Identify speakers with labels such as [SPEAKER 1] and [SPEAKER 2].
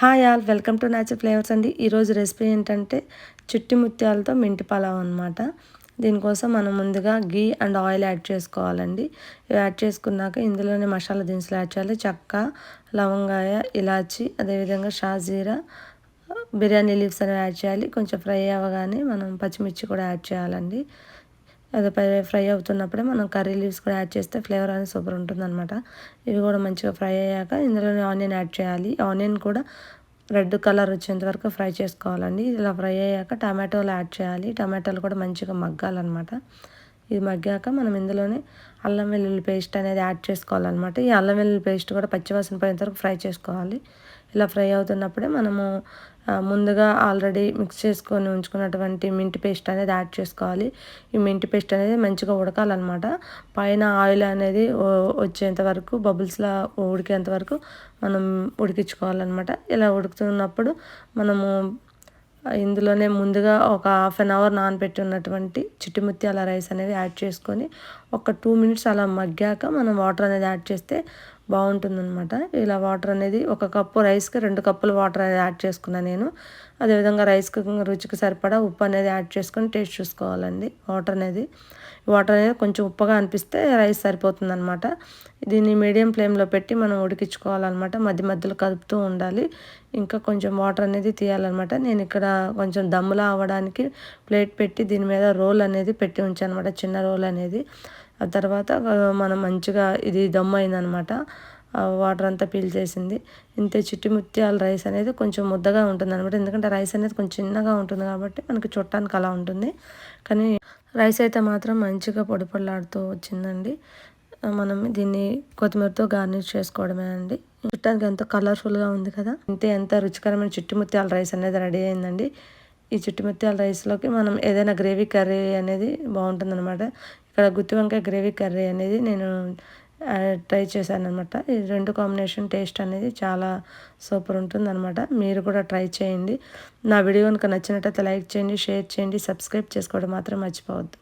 [SPEAKER 1] hi all welcome to nature flavours అండి ఈరోజు recipe ఏంటంటే చుట్టి ముత్యాలతో మింటి పలావ్ అనమాట దీనికోసం మనం ముందుగా గీ అండ్ ఆయిల్ యాడ్ చేసుకోవాలండి ఇవి యాడ్ చేసుకున్నాక ఇందులోనే మసాలా దినుసులు యాడ్ చేయాలి చెక్క లవంగాయ ఇలాచి అదేవిధంగా షాజీరా బిర్యానీ లీవ్స్ అనేవి యాడ్ చేయాలి కొంచెం ఫ్రై అవ్వగానే మనం పచ్చిమిర్చి కూడా యాడ్ చేయాలండి అది ఫ్రై అవుతున్నప్పుడే మనం కర్రీ లీవ్స్ కూడా యాడ్ చేస్తే ఫ్లేవర్ అనేది సూపర్ ఉంటుందన్నమాట ఇవి కూడా మంచిగా ఫ్రై అయ్యాక ఇందులోనే ఆనియన్ యాడ్ చేయాలి ఆనియన్ కూడా రెడ్ కలర్ వచ్చేంత వరకు ఫ్రై చేసుకోవాలండి ఇలా ఫ్రై అయ్యాక టమాటోలు యాడ్ చేయాలి టమాటోలు కూడా మంచిగా మగ్గాలన్నమాట ఇది మగ్గాక మనం ఇందులోనే అల్లం వెల్లుల్లి పేస్ట్ అనేది యాడ్ చేసుకోవాలన్నమాట ఈ అల్లం వెల్లుల్లి పేస్ట్ కూడా పచ్చివాసన పోయేంత వరకు ఫ్రై చేసుకోవాలి ఇలా ఫ్రై అవుతున్నప్పుడే మనము ముందుగా ఆల్రెడీ మిక్స్ చేసుకొని ఉంచుకున్నటువంటి మింట్ పేస్ట్ అనేది యాడ్ చేసుకోవాలి ఈ మింట్ పేస్ట్ అనేది మంచిగా ఉడకాలన్నమాట పైన ఆయిల్ అనేది వచ్చేంత వరకు బబుల్స్లా ఉడికేంత వరకు మనం ఉడికించుకోవాలన్నమాట ఇలా ఉడుకుతున్నప్పుడు మనము ఇందులోనే ముందుగా ఒక హాఫ్ అన్ అవర్ ఉన్నటువంటి చిట్టుముత్యాల రైస్ అనేది యాడ్ చేసుకొని ఒక టూ మినిట్స్ అలా మగ్గాక మనం వాటర్ అనేది యాడ్ చేస్తే బాగుంటుందన్నమాట ఇలా వాటర్ అనేది ఒక కప్పు రైస్కి రెండు కప్పులు వాటర్ యాడ్ చేసుకున్నాను నేను అదేవిధంగా రైస్కి రుచికి సరిపడా ఉప్పు అనేది యాడ్ చేసుకొని టేస్ట్ చూసుకోవాలండి వాటర్ అనేది వాటర్ అనేది కొంచెం ఉప్పగా అనిపిస్తే రైస్ సరిపోతుంది అనమాట దీన్ని మీడియం ఫ్లేమ్లో పెట్టి మనం ఉడికించుకోవాలన్నమాట మధ్య మధ్యలో కదుపుతూ ఉండాలి ఇంకా కొంచెం వాటర్ అనేది తీయాలన్నమాట నేను ఇక్కడ కొంచెం దమ్ములా అవ్వడానికి ప్లేట్ పెట్టి దీని మీద రోల్ అనేది పెట్టి ఉంచాను అనమాట చిన్న రోల్ అనేది ఆ తర్వాత మనం మంచిగా ఇది దమ్ అయిందనమాట వాటర్ అంతా పీల్చేసింది ఇంతే చిట్టి ముత్యాల రైస్ అనేది కొంచెం ముద్దగా ఉంటుంది అనమాట ఎందుకంటే రైస్ అనేది కొంచెం చిన్నగా ఉంటుంది కాబట్టి మనకి చుట్టానికి అలా ఉంటుంది కానీ రైస్ అయితే మాత్రం మంచిగా పొడి పొడలాడుతూ వచ్చిందండి మనం దీన్ని కొత్తిమీరతో గార్నిష్ చేసుకోవడమే అండి చుట్టానికి ఎంతో కలర్ఫుల్గా ఉంది కదా ఇంతే ఎంత రుచికరమైన చుట్టుముత్యాల రైస్ అనేది రెడీ అయిందండి ఈ చిట్టి రైస్లోకి మనం ఏదైనా గ్రేవీ కర్రీ అనేది బాగుంటుంది అనమాట ఇక్కడ గుత్తి వంకాయ గ్రేవీ కర్రీ అనేది నేను ట్రై చేశాను అనమాట ఈ రెండు కాంబినేషన్ టేస్ట్ అనేది చాలా సూపర్ అనమాట మీరు కూడా ట్రై చేయండి నా వీడియో కనుక నచ్చినట్టయితే లైక్ చేయండి షేర్ చేయండి సబ్స్క్రైబ్ చేసుకోవడం మాత్రం మర్చిపోవద్దు